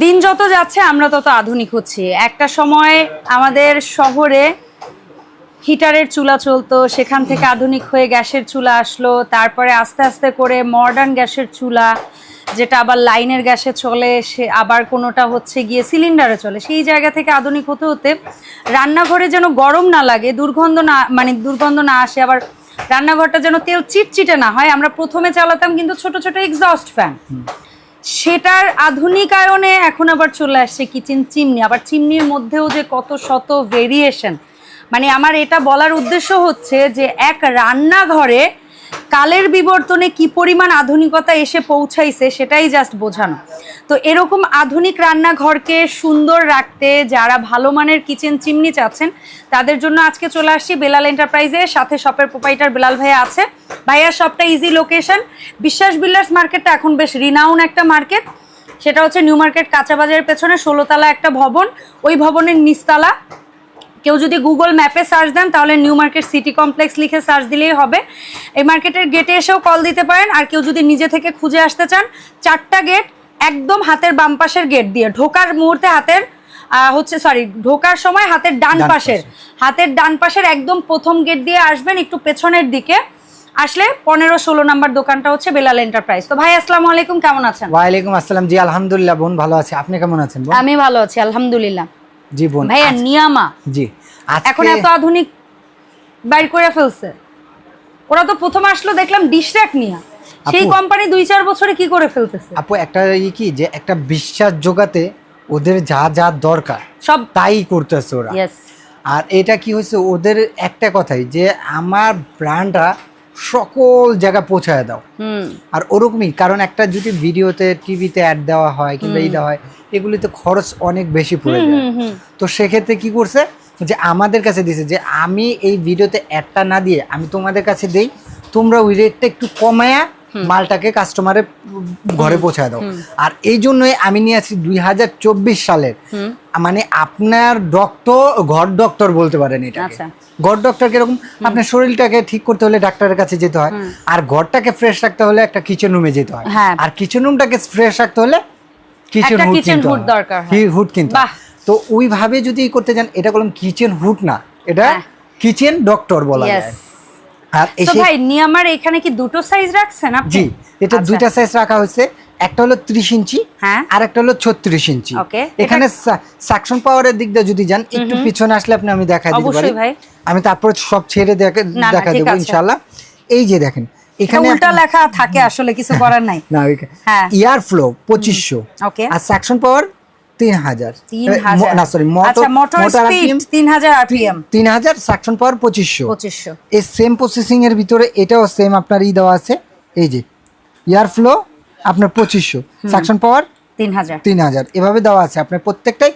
দিন যত যাচ্ছে, আমরা তত আধুনিক হচ্ছি। একটা সময় আমাদের শহরে হিটারের চুলা চলতো, সেখান থেকে আধুনিক হয়ে গ্যাসের চুলা আসলো, তারপরে আস্তে আস্তে করে মডার্ন গ্যাসের চুলা, যেটা আবার লাইনের গ্যাসে চলে, সে আবার কোনোটা হচ্ছে গিয়ে সিলিন্ডারে চলে। সেই জায়গা থেকে আধুনিক হতে হতে রান্নাঘরে যেন গরম না লাগে, দুর্গন্ধ না মানে দুর্গন্ধ না আসে, আবার রান্নাঘরটা যেন তেল চিটচিটে না হয়, আমরা প্রথমে চালাতাম কিন্তু ছোট ছোট এক্সস্ট ফ্যান সেটার আধুনিকায়নে এখন আবার চলে আসছে কিচেন চিমনি। আবার চিমনির মধ্যেও যে কত শত ভেরিয়েশন মানে আমার এটা বলার উদ্দেশ্য হচ্ছে যে এক রান্নাঘরে কালের বিবর্তনে কি পরিমাণ আধুনিকতা এসে পৌঁছাইছে সেটাই জাস্ট বোঝানো। তো এরকম আধুনিক রান্নাঘরকে সুন্দর রাখতে যারা ভালো মানের কিচেন চিমনি চাচ্ছেন, তাদের জন্য আজকে চলে আসছি বেলাল এন্টারপ্রাইজে সাথে শপের প্রোপাইটার বেলাল ভাইয়া আছে। ভাইয়ার শপটা ইজি লোকেশন বিশ্বাস বিল্ডার্স মার্কেটটা এখন বেশ রিনাউন একটা মার্কেট। সেটা হচ্ছে নিউ মার্কেট কাঁচা বাজারের পেছনে ষোলোতলা একটা ভবন। ওই ভবনের নিচতলা। কেউ যদি গুগল ম্যাপে সার্চ দেন তাহলে নিউ মার্কেট সিটি কমপ্লেক্স লিখে সার্চ দিলেই হবে। এই মার্কেটের গেটে এসেও কল দিতে পারেন আর কেউ যদি নিজে থেকে খুঁজে আসতে চান চারটা গেট একদম হাতের বাম পাশের গেট দিয়ে ঢোকার মুহূর্তে হাতের হচ্ছে সরি ঢোকার সময় হাতের ডান পাশের হাতের ডান পাশের একদম প্রথম গেট দিয়ে আসবেন একটু পেছনের দিকে। আসলে পনেরো ষোলো নাম্বার দোকানটা হচ্ছে বেলাল এন্টারপ্রাইজ তো ভাই আসসালামু আলাইকুম কেমন আছেন? ওয়ালাইকুম আসসালাম। জি আলহামদুলিল্লাহ বোন ভালো আছে। আপনি কেমন আছেন আমি ভালো আছি আলহামদুলিল্লাহ। জি বোন ভাইয়া নিয়ামা। জি। এখন এত আধুনিক বাইর করে ফেলছে। ওরা তো প্রথম আসলো দেখলাম ডিশট্যাক নিয়ে। সেই কোম্পানি দুই চার বছরে কি করে ফেলতেছে? আপু একটা ই কি যে একটা বিশ্বাস জোগাতে ওদের যা যা দরকার সব তাই করতেছে ওরা। আর এটা কি হয়েছে ওদের একটা কথাই যে আমার ব্র্যান্ডটা সকল জায়গা পৌঁছায় দাও। হুম। আর ওরকমই কারণ একটা যদি ভিডিওতে টিভিতে অ্যাড দেওয়া হয় কিংবা এই দেওয়া হয় এগুলিতে খরচ অনেক বেশি পড়ে যায়। তো সেক্ষেত্রে কি করছে? যে আমাদের কাছে দিছে যে আমি এই ভিডিওতে অ্যাডটা না দিয়ে আমি তোমাদের কাছে দেই তোমরা ওই রেটটা একটু কমায়া মালটাকে কাস্টমারের ঘরে পৌঁছায় দাও। আর এই জন্যই আমি নিয়ে আসি দুই হাজার চব্বিশ সালের। মানে আপনার ডক্টর ঘর ডক্টর বলতে পারেন এটা আচ্ছা। ঘর ডক্টর কীরকম? আপনার শরীরটাকে ঠিক করতে হলে ডাক্তারের কাছে যেতে হয়। আর ঘরটাকে ফ্রেশ রাখতে হলে একটা কিচেন রুমে যেতে হয়। হ্যাঁ। আর কিচেন রুমটাকে ফ্রেশ রাখতে হলে কিচেন একটা হুড দরকার হয়। হুড কিনতে তো ওইভাবে যদি করতে যান এটা বললাম কিচেন হুড না। এটা হ্যাঁ। কিচেন ডক্টর বলা যায়। আর তো এসে ভাই নিয়ামার এখানে কি দুটো সাইজ রাখছেন আপনি? জি এটা আচ্ছা। দুইটা সাইজ রাখা হয়েছে। একটা হলো ত্রিশ ইঞ্চি হ্যাঁ। আর একটা হলো ছত্রিশ ইঞ্চি। এখানে সাকশন পাওয়ারের দিক দিয়ে যদি যান একটু পিছনে আসলে আপনি আমি দেখা দিতে পারি। ভাই। আমি তারপর সব ছেড়ে দেখে দেবো ইনশাল্লাহ এই যে দেখেন এখানে উল্টা লেখা থাকে আসলে কিছু করার নাই। না হ্যাঁ। ইয়ার ফ্লো পঁচিশশো। Okay. আর সাকশন পাওয়ার তিন হাজার তিন এ, ম- হাজার না সরি আচ্ছা মোটর স্পিড তিন হাজার আরপিএম তিন হাজার সাকশন পাওয়ার পঁচিশশো। পঁচিশশো। এই সেম প্রসেসিং এর ভিতরে এটাও সেম আপনার ই দেওয়া আছে। এই যে ইয়ার ফ্লো আপনার পঁচিশশো। সাকশন পাওয়ার তিন হাজার তিন হাজার এভাবে দেওয়া আছে। আপনার প্রত্যেকটাই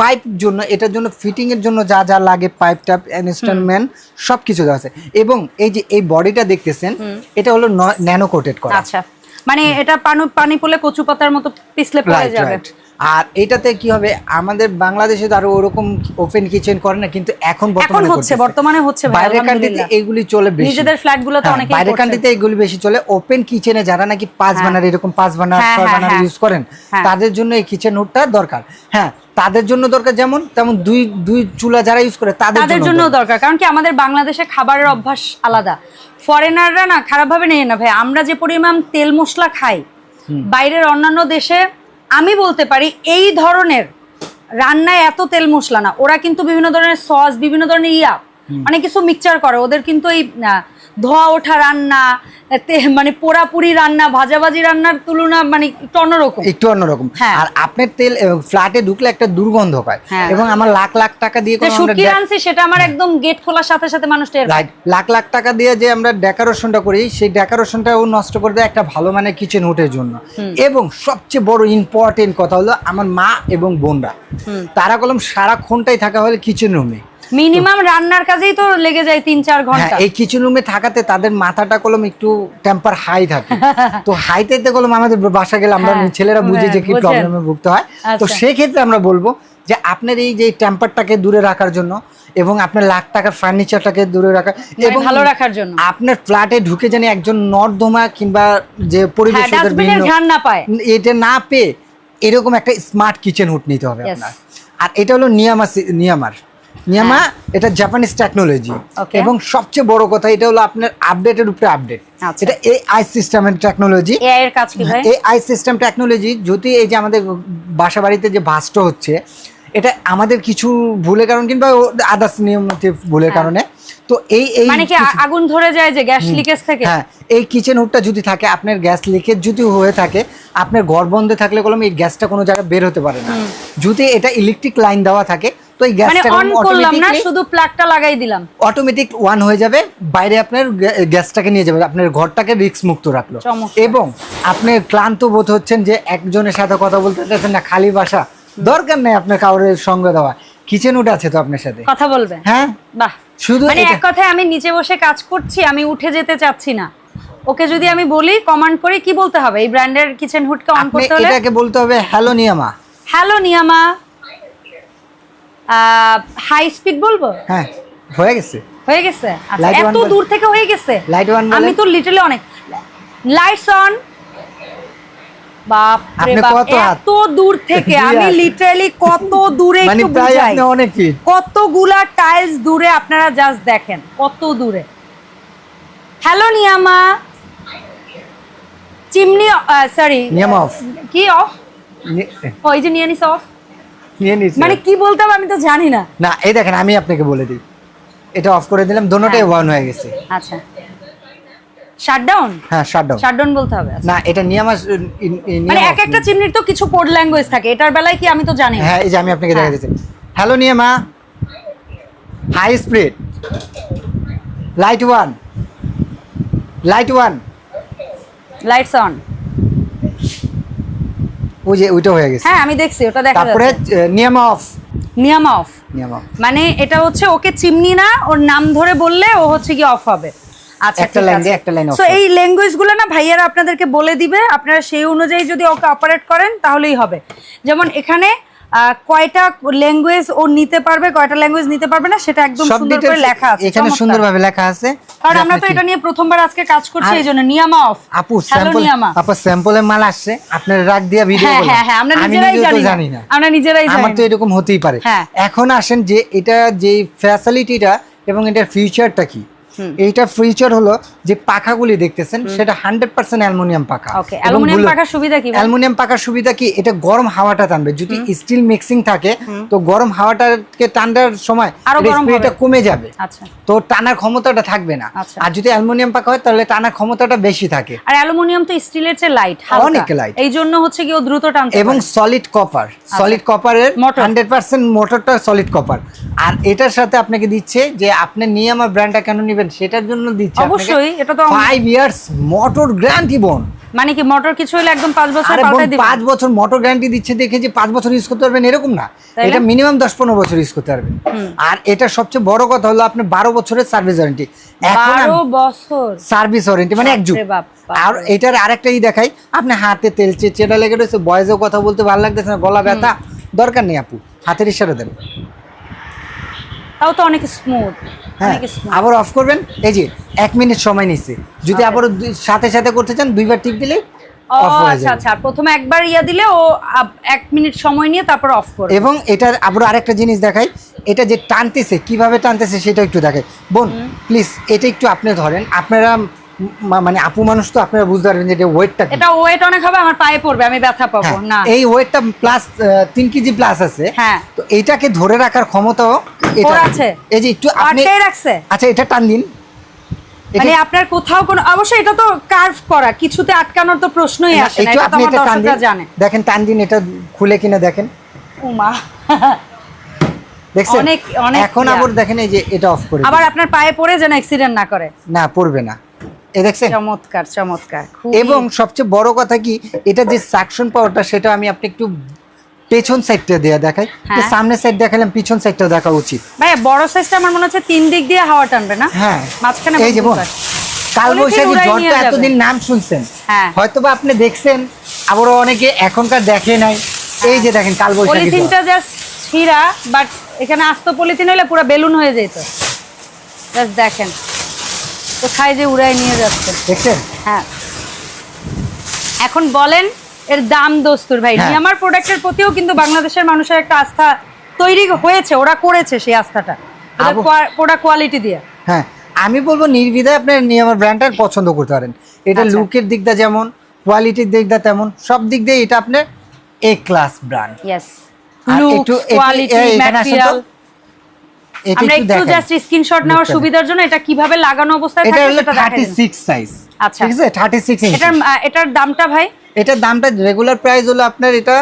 পাইপ জন্য এটার জন্য ফিটিং এর জন্য যা যা লাগে পাইপ টাইপ ইনস্টলমেন্ট সব কিছু দেওয়া আছে। এবং এই যে এই বডিটা দেখতেছেন এটা হলো ন্যানো কোটেড করা। আচ্ছা। মানে এটা পানি পানি পড়লে কচু পাতার মতো পিছলে পড়ে যাবে। আর এটাতে কি হবে আমাদের বাংলাদেশে তো আরও ওরকম ওপেন কিচেন করে না কিন্তু এখন এখন হচ্ছে বর্তমানে হচ্ছে বাইরের কান্ট্রিতে। এইগুলি চলে বেশি নিজেদের ফ্ল্যাটগুলোতে হ্যাঁ, অনেকেই বাইরের। কান্ট্রিতে এগুলি বেশি চলে ওপেন কিচেনে যারা নাকি পাঁচ হ্যাঁ। বানার এরকম পাঁচ বানার হ্যাঁ, ছয় বানার। ইউজ করেন। তাদের জন্য এই কিচেন হুডটা দরকার হ্যাঁ তাদের জন্য দরকার যেমন তেমন দুই দুই চুলা যারা ইউজ করে তাদের জন্য দরকার কারণ কি আমাদের বাংলাদেশে খাবারের অভ্যাস আলাদা ফরেনাররা না খারাপভাবে নেয় না ভাই আমরা যে পরিমাণ তেল মশলা খাই বাইরের অন্যান্য দেশে আমি বলতে পারি এই ধরনের রান্নায় এত তেল মশলা না। ওরা কিন্তু বিভিন্ন ধরনের সস বিভিন্ন ধরনের ইয়া অনেক কিছু মিক্সচার করে। ওদের কিন্তু এই ধোয়া ওঠা রান্না তে- মানে পোড়াপুরি রান্না ভাজাভাজি রান্নার তুলনা মানে একটু অন্যরকম। একটু অন্যরকম। হ্যাঁ। আর আপনার তেল ফ্ল্যাটে ঢুকলে একটা দুর্গন্ধ পায়। হ্যাঁ। এবং আমার লাখ লাখ টাকা দিয়ে শুটকি রানছি সেটা আমার একদম গেট খোলার সাথে সাথে মানুষ লাখ লাখ টাকা দিয়ে যে আমরা ডেকোরেশনটা করি সেই ডেকোরেশনটাও নষ্ট করে দেয় একটা ভালো মানে কিচেন হুটের জন্য। এবং সবচেয়ে বড় ইম্পর্টেন্ট কথা হলো আমার মা এবং বোনরা। তারা কলম সারাক্ষণটাই থাকা হলে কিচেন রুমে মিনিমাম রান্নার কাজেই তো লেগে যায় তিন চার হ্যাঁ ঘণ্টা। এই কিচেন রুমে থাকাতে তাদের মাথাটা কলম একটু টেম্পার হাই থাকে। তো হাইতে কলম আমাদের বাসা গেলে আমরা হ্যাঁ, ছেলেরা বুঝি যে হ্যাঁ, কি প্রবলেমে ভুগতে হয়। তো আচ্ছা। সেক্ষেত্রে আমরা বলব যে আপনার এই যে টেম্পারটাকে দূরে রাখার জন্য এবং আপনার লাখ টাকার ফার্নিচারটাকে দূরে রাখা মানে ভালো রাখার জন্য। আপনার ফ্ল্যাটে ঢুকে জানি একজন নর্দমা কিংবা যে পরিবেশ হ্যাঁ না পায়। এটা না পেয়ে এরকম একটা স্মার্ট কিচেন হুট নিতে হবে আপনার। আর এটা হলো নিয়ামা নিয়ামার। নিয়ামা এটা জাপানিজ টেকনোলজি হ্যাঁ। এবং সবচেয়ে বড় কথা এটা হলো আপনার আপডেটের উপরে আপডেট আচ্ছা। এটা এআই সিস্টেমের টেকনোলজি এআই এর কাজ কি ভাই? এই আই সিস্টেম টেকনোলজি যদি এই যে আমাদের বাসা বাড়িতে যে ভাস্ট হচ্ছে এটা আমাদের কিছু ভুলের কারণ কিংবা আদার্স নিয়মিত ভুলের কারণে তো এই এই মানে কি আগুন ধরে যায় যে গ্যাস লিকেজ থেকে? হ্যাঁ এই কিচেন হুডটা যদি থাকে আপনার গ্যাস লিকেজ যদি হয়ে থাকে আপনার ঘর বন্ধে থাকলে কলম এই গ্যাসটা কোনো জায়গায় বের হতে পারে না। যদি এটা ইলেকট্রিক লাইন দেওয়া থাকে তো এই মানে গ্যাসটা অন করলাম না শুধু প্লাগটা লাগাই দিলাম। অটোমেটিক ওয়ান হয়ে যাবে বাইরে আপনার গ্যাসটাকে নিয়ে যাবে আপনার ঘরটাকে রিস্ক মুক্ত রাখল। এবং আপনি ক্লান্ত বোধ হচ্ছেন যে একজনের সাথে কথা বলতে চাচ্ছেন না খালি বাসা। দরকার নেই আপনার কাউরের সঙ্গে দেওয়া। কিচেন উড আছে তো আপনার সাথে? কথা বলবে। হ্যাঁ? বাহ। শুধু মানে এক কথায় আমি নিচে বসে কাজ করছি আমি উঠে যেতে চাচ্ছি না। ওকে যদি আমি বলি কমান্ড করি কি বলতে হবে? এই ব্র্যান্ডের কিচেন হুডকে অন করতে হলে? এটাকে বলতে হবে hello Niyama hello Niyama high speed বলব? হ্যাঁ হয়ে গেছে। হয়ে গেছে? আচ্ছা এত দূর থেকে হয়ে গেছে? Light one আমি তো লিটারালি অনেক লাইটস অন বাপ রে বাপ এত দূর থেকে আমি লিটারালি কত দূরে মানে একটু বুঝাই। কতগুলা টাইলস দূরে আপনারা জাস্ট দেখেন কত দূরে। Hello Niyama. Chimney sorry Niyama off। কি অফ ওই যে নিয়ে নিস অফ নিয়ে মানে কি বলতে হবে আমি তো জানি না। না এই দেখেন আমি আপনাকে বলে দিই। এটা অফ করে দিলাম দোনোটাই হ্যাঁ। ওয়ান হয়ে গেছে। আচ্ছা। শাটডাউন হ্যাঁ শাটডাউন শাটডাউন বলতে হবে আচ্ছা। না এটা নিয়ামা মানে এক একটা চিমনির তো কিছু কোড ল্যাঙ্গুয়েজ থাকে এটার বেলায় কি আমি তো জানি হ্যাঁ এই যে আমি আপনাকে দেখা হ্যাঁ। দিচ্ছি hello Niyama. High speed light one light one lights on ওই যে ওইটা হয়ে গেছে। হ্যাঁ আমি দেখছি ওটা দেখা তারপরে নিয়ামা অফ। নিয়ামা অফ। নিয়ামা মানে এটা হচ্ছে ওকে চিমনি না ওর নাম ধরে বললে ও হচ্ছে কি অফ হবে। আচ্ছা একটা line একটা line সো এই ল্যাঙ্গুয়েজগুলো না ভাইয়ারা আপনাদেরকে বলে দিবে আপনারা সেই অনুযায়ী যদি ওকে অপারেট করেন তাহলেই হবে। যেমন এখানে কয়টা ল্যাঙ্গুয়েজ ও নিতে পারবে কয়টা ল্যাঙ্গুয়েজ নিতে পারবে না সেটা একদম সুন্দর করে লেখা আছে। এখানে। সুন্দরভাবে লেখা আছে। কারণ আমরা তো এটা নিয়ে প্রথমবার আজকে কাজ করছি আর- এই জন্য নিয়ামা অফ আপু স্যাম্পল আপু স্যাম্পলের মাল আসছে আপনার রাগ দিয়া ভিডিও হ্যাঁ হ্যাঁ হ্যাঁ আমরা নিজেরাই জানি জানি না। আমরা নিজেরাই জানি আমার তো এরকম হতেই পারে। হ্যাঁ। এখন আসেন যে এটা যে ফ্যাসিলিটিটা এবং এটার ফিউচারটা কি? এইটা ফিউচার হলো যে পাখাগুলি দেখতেছেন সেটা হান্ড্রেড পার্সেন্ট অ্যালুমিনিয়াম পাখা। অ্যালুমিনিয়াম গুলো- সুবিধা কি অ্যালুমিনিয়াম পাকার সুবিধা কি? এটা গরম হাওয়াটা টানবে। যদি স্টিল মিক্সিং থাকে তো গরম হাওয়াটাকে টানার সময় গরম কমে যাবে। আচ্ছা। তো টানার ক্ষমতাটা থাকবে না। আচ্ছা। আর যদি অ্যালুমিনিয়াম পাকা হয় তাহলে টানার ক্ষমতাটা বেশি থাকে। আর অ্যালুমিনিয়াম তো স্টিলের চেয়ে লাইট অনেক light। এই জন্য হচ্ছে কি ও দ্রুত টানতে এবং সলিড কপার সলিড কপারের। হান্ড্রেড পার্সেন্ট মোটরটা সলিড কপার আর এটার সাথে আপনাকে দিচ্ছে যে আপনি নিয়ে আমার ব্র্যান্ডটা কেন নেবেন সেটার জন্য দিচ্ছে অবশ্যই, এটা তো ফাইভ ইয়ার্স মোটর গ্যারান্টি বোন। মানে কি মোটর কিছু হলে একদম পাঁচ বছর পাল্টাই পাঁচ বছর মোটর গ্যারান্টি দিচ্ছে দেখে যে পাঁচ বছর ইউজ করতে পারবেন এরকম না। এটা মিনিমাম দশ পনেরো বছর ইউজ করতে পারবেন। আর এটা সবচেয়ে বড় কথা হলো আপনি বারো বছরের সার্ভিস ওয়ারেন্টি এখন বারো বছর? সার্ভিস ওয়ারেন্টি মানে এক যুগ। আর এটার আরেকটা ই দেখাই আপনি হাতে তেল চেটা লেগে রয়েছে বয়সেও কথা বলতে ভালো লাগতেছে না গলা ব্যথা দরকার নেই আপু হাতের ইশারা দেন। তাও তো অনেক স্মুথ হ্যাঁ আবার অফ করবেন? এই যে এক মিনিট সময় নিচ্ছে। যদি আবার সাথে সাথে করতে চান দুইবার টিপ দিলে হয়ে আচ্ছা আচ্ছা। প্রথমে একবার ইয়া দিলে ও এক মিনিট সময় নিয়ে তারপর অফ করবে। এবং এটার আবার আরেকটা জিনিস দেখাই এটা যে টানতেছে কীভাবে টানতেছে সেটা একটু দেখাই। বোন প্লিজ এটা একটু আপনি ধরেন আপনারা মানে আপু মানুষ তো আপনারা বুঝতে পারবেন যে ওয়েটটা এটা ওয়েট অনেক হবে আমার পায়ে পড়বে আমি ব্যথা পাবো না। এই ওয়েটটা প্লাস তিন কেজি প্লাস আছে। হ্যাঁ। তো এইটাকে ধরে রাখার ক্ষমতাও এটা আছে? এই যে একটু আপনি রাখছে। আচ্ছা এটা টান দিন। মানে আপনার কোথাও কোনো অবশ্যই এটা তো কার্ভ করা। কিছুতে আটকানোর তো প্রশ্নই আসে না। এটা তো আমার দর্শকরা জানে। দেখেন টান দিন এটা খুলে কিনা দেখেন। উমা। দেখছেন? অনেক- অনেক এখন আবার দেখেন এই যে এটা অফ করে আবার আপনার পায়ে পড়ে যেন অ্যাক্সিডেন্ট না করে। না পড়বে না। এ দেখছেন? চমৎকার চমৎকার। এবং সবচেয়ে বড় কথা কি এটা যে সাকশন পাওয়ারটা সেটা আমি আপনি একটু পেছন সাইডটা দেয়া দেখাই। হ্যাঁ। সামনের সাইড দেখালাম পিছন সাইডটা দেখা উচিত। ভাই বড় সাইজটা আমার মনে হচ্ছে তিন দিক দিয়ে হাওয়া টানবে না? হ্যাঁ। মাঝখানে এই যে বোন বুঝতে কাল বৈশাখী উড়াই ঝড়টা এতদিন নাম শুনছেন। হ্যাঁ। হয়তো বা আপনি দেখছেন আবারও অনেকে এখনকার দেখে নাই। এই যে দেখেন কাল বৈশাখী ঝড়। পলিথিনটা জাস্ট ছিঁড়া বাট এখানে আস্ত পলিথিন হলে পুরো বেলুন হয়ে যেত। জাস্ট দেখেন। কোথায় যে উড়াই নিয়ে যাচ্ছে। দেখছেন? হ্যাঁ। এখন বলেন এর দাম দস্তুর ভাই। হ্যাঁ। নিয়ামার প্রোডাক্টের প্রতিও কিন্তু বাংলাদেশের মানুষের একটা আস্থা তৈরি হয়েছে ওরা করেছে সেই আস্থাটা। প্রোডাক্ট কোয়ালিটি দিয়ে। হ্যাঁ আমি বলব নির্বিধায় আপনি নিয়ামার ব্র্যান্ডটা পছন্দ করতে পারেন। এটা আচ্ছা। লুকের দিকটা যেমন কোয়ালিটির দিকটা তেমন সব দিক দিয়ে এটা আপনার A class brand yes look quality. Material আমরা একটু একটু জাস্ট স্ক্রিনশট নেওয়ার সুবিধার জন্য এটা কীভাবে লাগানো অবস্থায় থাকে সেটা দেখাই সিক্স সাইজ আচ্ছা। ঠিক আছে? থার্টি সিক্স এটার এটার দামটা ভাই? এটার দামটা রেগুলার প্রাইস হলো আপনার এটা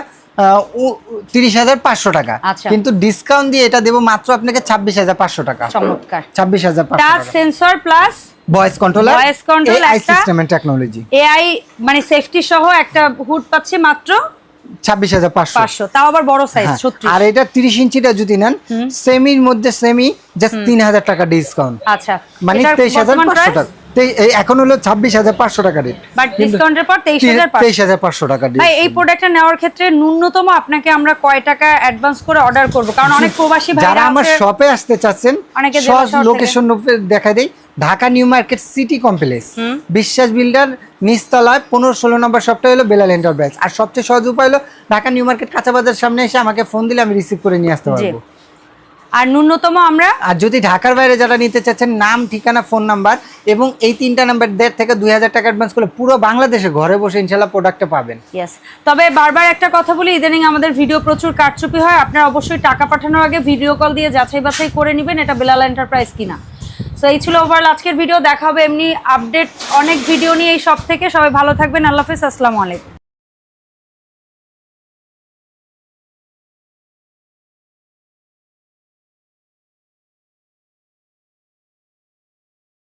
তিরিশ হাজার পাঁচশো টাকা। আচ্ছা। কিন্তু ডিসকাউন্ট দিয়ে এটা দেবো মাত্র আপনাকে ছাব্বিশ হাজার পাঁচশো টাকা। চমৎকার। ছাব্বিশ হাজার sensor plus voice controller Voice control AI system and technology AI মানে সেফটি সহ একটা হুড পাচ্ছি মাত্র ছাব্বিশ হাজার পাঁচশো। তাও আবার বড় সাইজ হ্যাঁ, আর এটা তিরিশ ইঞ্চিটা যদি নেন সেমির মধ্যে সেমি জাস্ট তিন হাজার টাকা ডিসকাউন্ট আচ্ছা। মানে তেইশ হাজার পাঁচশো টাকা। এখন হলো ছাব্বিশ হাজার পাঁচশো টাকা রেট বাট ডিসকাউন্টের পর তেইশ হাজার পাঁচশো। টাকা ভাই এই প্রোডাক্টটা নেওয়ার ক্ষেত্রে ন্যূনতম আপনাকে আমরা কয় টাকা অ্যাডভান্স করে অর্ডার করব? কারণ অনেক প্রবাসী যারা আমার শপে আসতে চাচ্ছেন। লোকেশন দেখা দেই। Dhaka New Market city complex. Biswas builder নিচতলায় পনেরো ষোলো নম্বর শপটা হলো বেলাল এন্টারপ্রাইজ। আর সবচেয়ে সহজ উপায় হলো ঢাকা নিউ মার্কেট কাঁচা বাজার সামনে এসে আমাকে ফোন দিলে আমি রিসিভ করে নিয়ে আসতে পারব। আর ন্যূনতম আমরা? আর যদি ঢাকার বাইরে যারা নিতে চাচ্ছেন নাম ঠিকানা ফোন নাম্বার এবং এই তিনটা নাম্বার দেড় থেকে দুই হাজার টাকা অ্যাডভান্স করলে পুরো বাংলাদেশে ঘরে বসে ইনশাল্লাহ প্রোডাক্টটা পাবেন। ইয়েস তবে বারবার একটা কথা বলি ইদানিং আমাদের ভিডিও প্রচুর কারচুপি হয় আপনারা অবশ্যই টাকা পাঠানোর আগে ভিডিও কল দিয়ে যাচাই বাছাই করে নেবেন এটা বেলাল এন্টারপ্রাইজ কিনা। সো এই ছিল ওভারঅল আজকের ভিডিও দেখা হবে এমনি আপডেট অনেক ভিডিও নিয়ে এই সব থেকে। সবাই ভালো থাকবেন, আল্লাহ হাফিজ, আসসালামু আলাইকুম।